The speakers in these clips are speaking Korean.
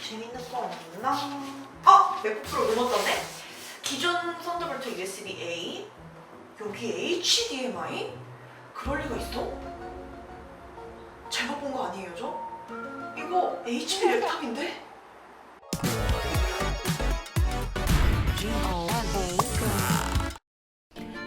재밌는 거 없나? 아! 맥북 프로 로봇 떴네? 기존 썬더볼트 USB-A 여기 HDMI? 그럴 리가 있어? 잘못 본 거 아니에요 저? 이거 HP 랩탑인데?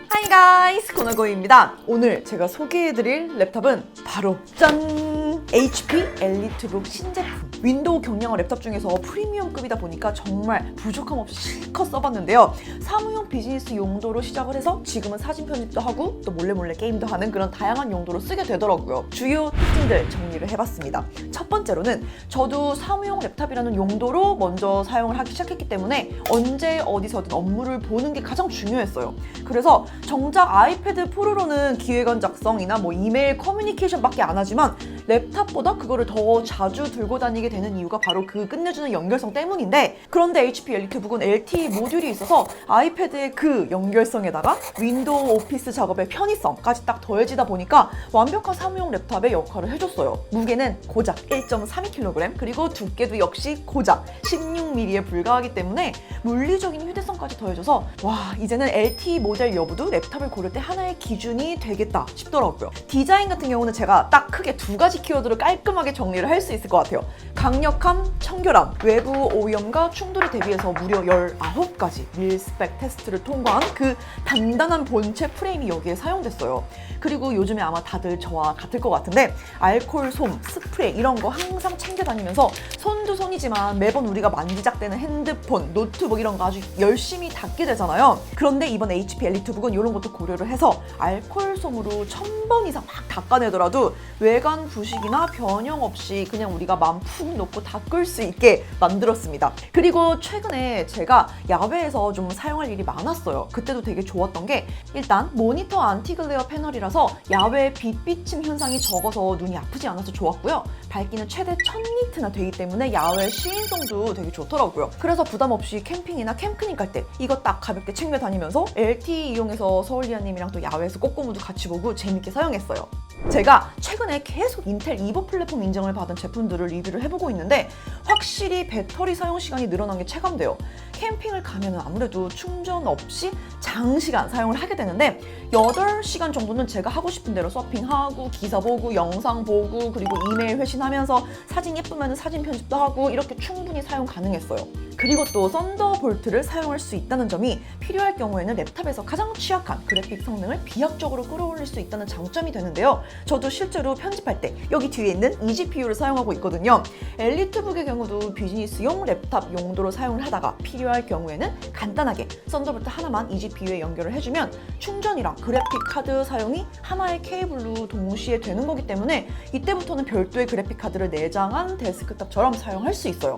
하이 가이 스 코너고입니다. 오늘 제가 소개해드릴 랩탑은 바로 짠! HP 엘리트북 신제품. 윈도우 경량화 랩탑 중에서 프리미엄급이다 보니까 정말 부족함 없이 실컷 써봤는데요. 사무용 비즈니스 용도로 시작을 해서 지금은 사진 편집도 하고 또 몰래 몰래 게임도 하는 그런 다양한 용도로 쓰게 되더라고요. 주요 특징들 정리를 해봤습니다. 첫 번째로는 저도 사무용 랩탑이라는 용도로 먼저 사용을 하기 시작했기 때문에 언제 어디서든 업무를 보는 게 가장 중요했어요. 그래서 정작 아이패드 프로로는 기획안 작성이나 뭐 이메일 커뮤니케이션밖에 안 하지만 랩탑보다 그거를 더 자주 들고 다니게 되는 이유가 바로 그 끝내주는 연결성 때문인데 그런데 HP 엘리트 북은 LTE 모듈이 있어서 아이패드의 그 연결성에다가 윈도우 오피스 작업의 편의성까지 딱 더해지다 보니까 완벽한 사무용 랩탑의 역할을 해줬어요. 무게는 고작 1.32kg 그리고 두께도 역시 고작 16mm에 불과하기 때문에 물리적인 휴대성까지 더해져서 와 이제는 LTE 모델 여부도 랩탑을 고를 때 하나의 기준이 되겠다 싶더라고요. 디자인 같은 경우는 제가 딱 크게 두 가지 키워드로 깔끔하게 정리를 할 수 있을 것 같아요. 강력함, 청결함, 외부 오염과 충돌에 대비해서 무려 19가지 밀스펙 테스트를 통과한 그 단단한 본체 프레임이 여기에 사용됐어요. 그리고 요즘에 아마 다들 저와 같을 것 같은데 알콜 솜, 스프레이 이런 거 항상 챙겨 다니면서 손도 손이지만 매번 우리가 만지작대는 핸드폰, 노트북 이런 거 아주 열심히 닦게 되잖아요. 그런데 이번 HP 엘리트북은 이런 것도 고려를 해서 알콜 솜으로 천 번 이상 막 닦아내더라도 외관 부 식이나 변형 없이 그냥 우리가 마음 푹 놓고 닦을 수 있게 만들었습니다. 그리고 최근에 제가 야외에서 좀 사용할 일이 많았어요. 그때도 되게 좋았던 게 일단 모니터 안티글레어 패널이라서 야외 빛 비침 현상이 적어서 눈이 아프지 않아서 좋았고요. 밝기는 최대 1000니트나 되기 때문에 야외 시인성도 되게 좋더라고요. 그래서 부담 없이 캠핑이나 캠크닉 갈 때 이거 딱 가볍게 챙겨 다니면서 LTE 이용해서 서울리아님이랑 또 야외에서 꼬꼬무도 같이 보고 재밌게 사용했어요. 제가 최근에 계속 인텔 이버 플랫폼 인증을 받은 제품들을 리뷰를 해보고 있는데 확실히 배터리 사용 시간이 늘어난 게 체감돼요. 캠핑을 가면 아무래도 충전 없이 장시간 사용을 하게 되는데 8시간 정도는 제가 하고 싶은 대로 서핑하고 기사 보고 영상 보고 그리고 이메일 회신하면서 사진 예쁘면 사진 편집도 하고 이렇게 충분히 사용 가능했어요. 그리고 또 썬더볼트를 사용할 수 있다는 점이 필요할 경우에는 랩탑에서 가장 취약한 그래픽 성능을 비약적으로 끌어올릴 수 있다는 장점이 되는데요. 저도 실제로 편집할 때 여기 뒤에 있는 eGPU를 사용하고 있거든요. 엘리트북의 경우도 비즈니스용 랩탑 용도로 사용을 하다가 필요할 경우에는 간단하게 썬더볼트 하나만 eGPU에 연결을 해주면 충전이랑 그래픽 카드 사용이 하나의 케이블로 동시에 되는 거기 때문에 이때부터는 별도의 그래픽 카드를 내장한 데스크탑처럼 사용할 수 있어요.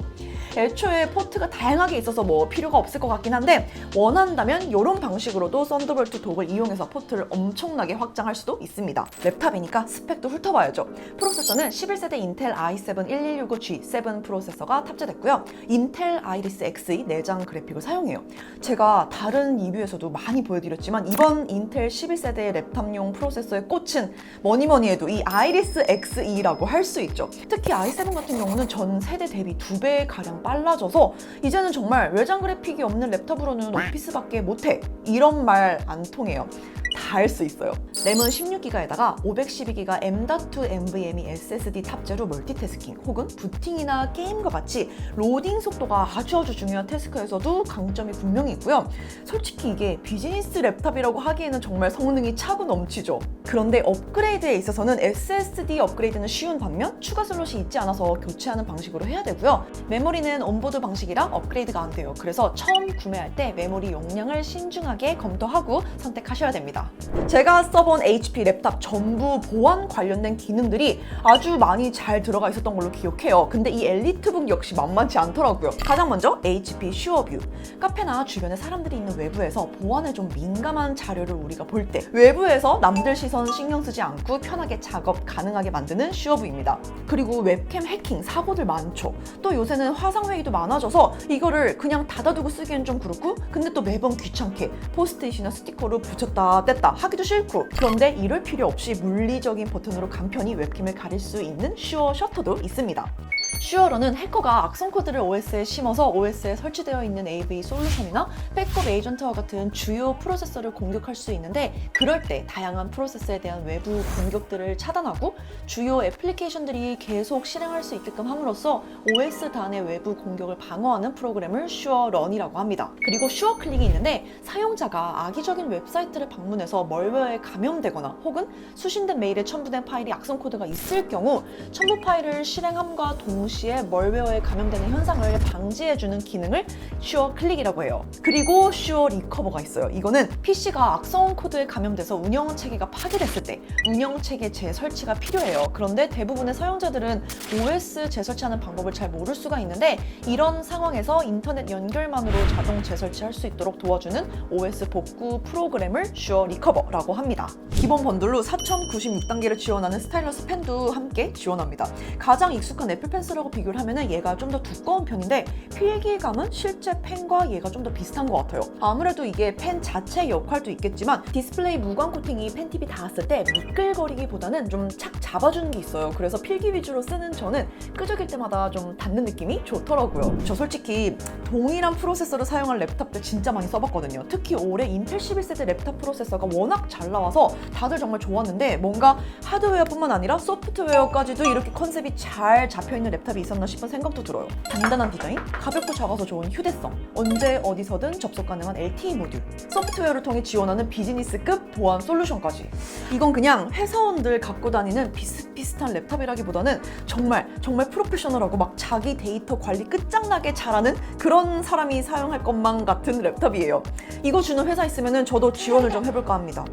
애초에 포트가 다양하게 있어서 뭐 필요가 없을 것 같긴 한데 원한다면 이런 방식으로도 썬더볼트 독을 이용해서 포트를 엄청나게 확장할 수도 있습니다. 랩탑이니까 스펙도 훑어봐야죠. 프로세서는 11세대 인텔 i7 1165G7 프로세서가 탑재됐고요. 인텔 아이리스 Xe 내장 그래픽을 사용해요. 제가 다른 리뷰에서도 많이 보여드렸지만 이번 인텔 11세대 랩탑용 프로세서의 꽃은 뭐니 뭐니 해도 이 아이리스 Xe라고 할 수 있죠. 특히 i7 같은 경우는 전 세대 대비 두 배 가량 빨라져서 이제는 정말 외장 그래픽이 없는 랩탑으로는 오피스밖에 못해 이런 말 안 통해요. 다 할 수 있어요. 램은 16기가에다가 512기가 M.2 NVMe SSD 탑재로 멀티태스킹 혹은 부팅이나 게임과 같이 로딩 속도가 아주 아주 중요한 태스크에서도 강점이 분명히 있고요. 솔직히 이게 비즈니스 랩탑이라고 하기에는 정말 성능이 차고 넘치죠. 그런데 업그레이드에 있어서는 SSD 업그레이드는 쉬운 반면 추가 슬롯이 있지 않아서 교체하는 방식으로 해야 되고요. 메모리는 온보드 방식이라 업그레이드가 안 돼요. 그래서 처음 구매할 때 메모리 용량을 신중하게 검토하고 선택하셔야 됩니다. 제가 써본 HP 랩탑 전부 보안 관련된 기능들이 아주 많이 잘 들어가 있었던 걸로 기억해요. 근데 이 엘리트북 역시 만만치 않더라고요. 가장 먼저 HP 슈어뷰. 카페나 주변에 사람들이 있는 외부에서 보안에 좀 민감한 자료를 우리가 볼 때 외부에서 남들 시선 신경 쓰지 않고 편하게 작업 가능하게 만드는 슈어뷰입니다. 그리고 웹캠 해킹 사고들 많죠. 또 요새는 화상 회의도 많아져서 이거를 그냥 닫아두고 쓰기엔 좀 그렇고 근데 또 매번 귀찮게 포스트잇이나 스티커로 붙였다 뗐다 하기도 싫고 그런데 이럴 필요 없이 물리적인 버튼으로 간편히 웹캠을 가릴 수 있는 슈어 셔터도 있습니다. 슈어런은 해커가 악성 코드를 OS에 심어서 OS에 설치되어 있는 AV 솔루션이나 백업 에이전트와 같은 주요 프로세서를 공격할 수 있는데 그럴 때 다양한 프로세서에 대한 외부 공격들을 차단하고 주요 애플리케이션들이 계속 실행할 수 있게끔 함으로써 OS 단의 외부 공격을 방어하는 프로그램을 슈어런이라고 합니다. 그리고 슈어 클릭이 있는데 사용자가 악의적인 웹사이트를 방문해서 멀웨어에 감염되거나 혹은 수신된 메일에 첨부된 파일이 악성 코드가 있을 경우 첨부 파일을 실행함과 동 시에 멀웨어에 감염되는 현상을 방지해주는 기능을 슈어 클릭이라고 해요. 그리고 슈어 리커버가 있어요. 이거는 PC가 악성 코드에 감염돼서 운영 체계가 파괴됐을 때 운영 체계 재설치가 필요해요. 그런데 대부분의 사용자들은 OS 재설치하는 방법을 잘 모를 수가 있는데 이런 상황에서 인터넷 연결만으로 자동 재설치할 수 있도록 도와주는 OS 복구 프로그램을 슈어 리커버라고 합니다. 기본 번들로 4096단계를 지원하는 스타일러스 펜도 함께 지원합니다. 가장 익숙한 애플 펜 슬하고 비교를 하면 얘가 좀 더 두꺼운 편인데 필기감은 실제 펜과 얘가 좀 더 비슷한 것 같아요. 아무래도 이게 펜 자체의 역할도 있겠지만 디스플레이 무광 코팅이 펜 팁이 닿았을 때 미끌거리기보다는 좀 착 잡아주는 게 있어요. 그래서 필기 위주로 쓰는 저는 끄적일 때마다 좀 닿는 느낌이 좋더라고요. 저 솔직히 동일한 프로세서를 사용한 랩탑들 진짜 많이 써봤거든요. 특히 올해 인텔 11세대 랩탑 프로세서가 워낙 잘 나와서 다들 정말 좋았는데 뭔가 하드웨어뿐만 아니라 소프트웨어까지도 이렇게 컨셉이 잘 잡혀있는 랩탑이 있었나 싶은 생각도 들어요. 단단한 디자인, 가볍고 작아서 좋은 휴대성, 언제 어디서든 접속 가능한 LTE 모듈, 소프트웨어를 통해 지원하는 비즈니스급 보안 솔루션까지. 이건 그냥 회사원들 갖고 다니는 비슷비슷한 랩탑이라기보다는 정말 정말 프로페셔널하고 막 자기 데이터 관리 끝장나게 잘하는 그런 사람이 사용할 것만 같은 랩탑이에요. 이거 주는 회사 있으면 저도 지원을 좀 해볼까 합니다.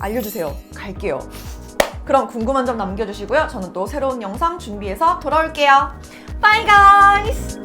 알려주세요. 갈게요. 그럼 궁금한 점 남겨주시고요. 저는 또 새로운 영상 준비해서 돌아올게요. 바이 가이!